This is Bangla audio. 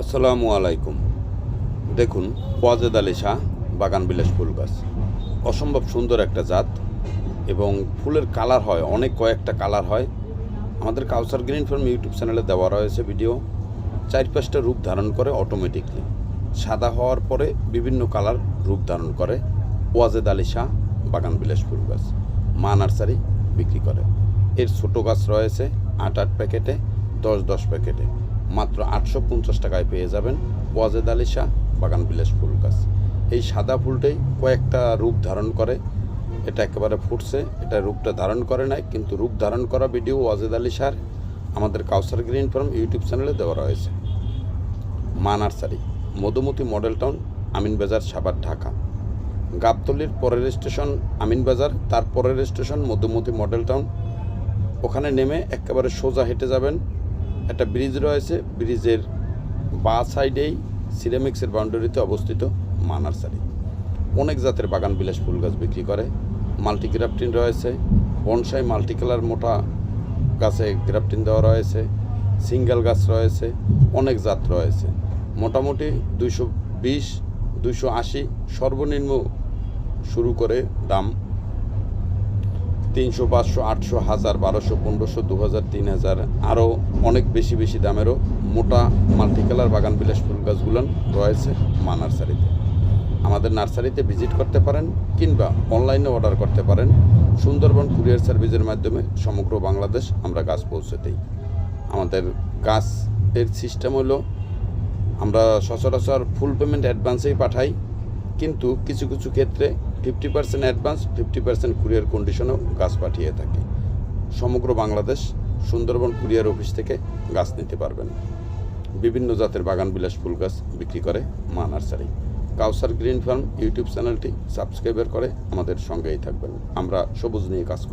আসসালামু আলাইকুম। দেখুন, ওয়াজেদ আলী শাহ, বাগান বিলাস ফুল গাছ। অসম্ভব সুন্দর একটা জাত এবং ফুলের কালার হয়, অনেক কয়েকটা কালার হয়। আমাদের কাউসার গ্রিন ফার্ম ইউটিউব চ্যানেলে দেওয়া রয়েছে ভিডিও। চার পাঁচটা রূপ ধারণ করে অটোমেটিকলি সাদা হওয়ার পরে বিভিন্ন কালার রূপ ধারণ করে। ওয়াজেদ আলী শাহ, বাগান বিলাস ফুল গাছ। মা নার্সারি বিক্রি করে। এর ছোটো গাছ রয়েছে আট আট প্যাকেটে, দশ দশ প্যাকেটে। মাত্র আটশো পঞ্চাশ টাকায় পেয়ে যাবেন ওয়াজেদ আলী শাহ, বাগান বিলাস ফুল গাছ। এই সাদা ফুলটাই কয়েকটা রূপ ধারণ করে। এটা একেবারে ফুটছে, এটা রূপটা ধারণ করে নাই, কিন্তু রূপ ধারণ করা ভিডিও ওয়াজেদ আলী শাহর, আমাদের কাউসার গ্রিন ফার্ম ইউটিউব চ্যানেলে দেওয়া রয়েছে। Ma nursery, Madhumati model town, Amin Bazar, Savar, Dhaka. গাবতলির পরের স্টেশন, আমিন বাজার, তার পরের স্টেশন, মধুমতি মডেল টাউন। ওখানে নেমে একেবারে সোজা হেঁটে যাবেন একটা ব্রিজ রয়েছে। ব্রিজের বা সাইডেই সিরামিক্সের বাউন্ডারিতে অবস্থিত মা নার্সারি অনেক জাতের বাগান বিলাস ফুল গাছ বিক্রি করে। মাল্টি গ্রাফটিন রয়েছে। বনসাই মাল্টি কালার মোটা গাছে গ্রাফটিন দেওয়া রয়েছে। সিঙ্গেল গাছ রয়েছে। অনেক জাত রয়েছে। মোটামুটি দুইশো বিশ, দুইশো আশি সর্বনিম্ন শুরু করে দাম তিনশো, পাঁচশো, আটশো, হাজার, বারোশো, পনেরোশো দু হাজার তিন হাজার আরও অনেক বেশি বেশি দামেরও মোটা মাল্টিকালার বাগান বিলাস ফুল গাছগুলো রয়েছে মা নার্সারিতে আমাদের নার্সারিতে ভিজিট করতে পারেন কিংবা অনলাইনে অর্ডার করতে পারেন। সুন্দরবন কুরিয়ার সার্ভিসের মাধ্যমে সমগ্র বাংলাদেশ আমরা গাছ পৌঁছে দিই। আমাদের গাছ এর সিস্টেম হলো, আমরা সচরাচর ফুল পেমেন্ট অ্যাডভান্সেই পাঠাই, কিন্তু কিছু কিছু ক্ষেত্রে fifty percent advance fifty percent courier কন্ডিশনেও গাছ পাঠিয়ে থাকি। সমগ্র বাংলাদেশ সুন্দরবন কুরিয়ার অফিস থেকে গাছ নিতে পারবেন বিভিন্ন জাতের বাগান বিলাস ফুল গাছ বিক্রি করে Ma nursery. Kawsar green farm YouTube চ্যানেলটি সাবস্ক্রাইবার করে আমাদের সঙ্গেই থাকবেন। আমরা সবুজ নিয়ে কাজ করি।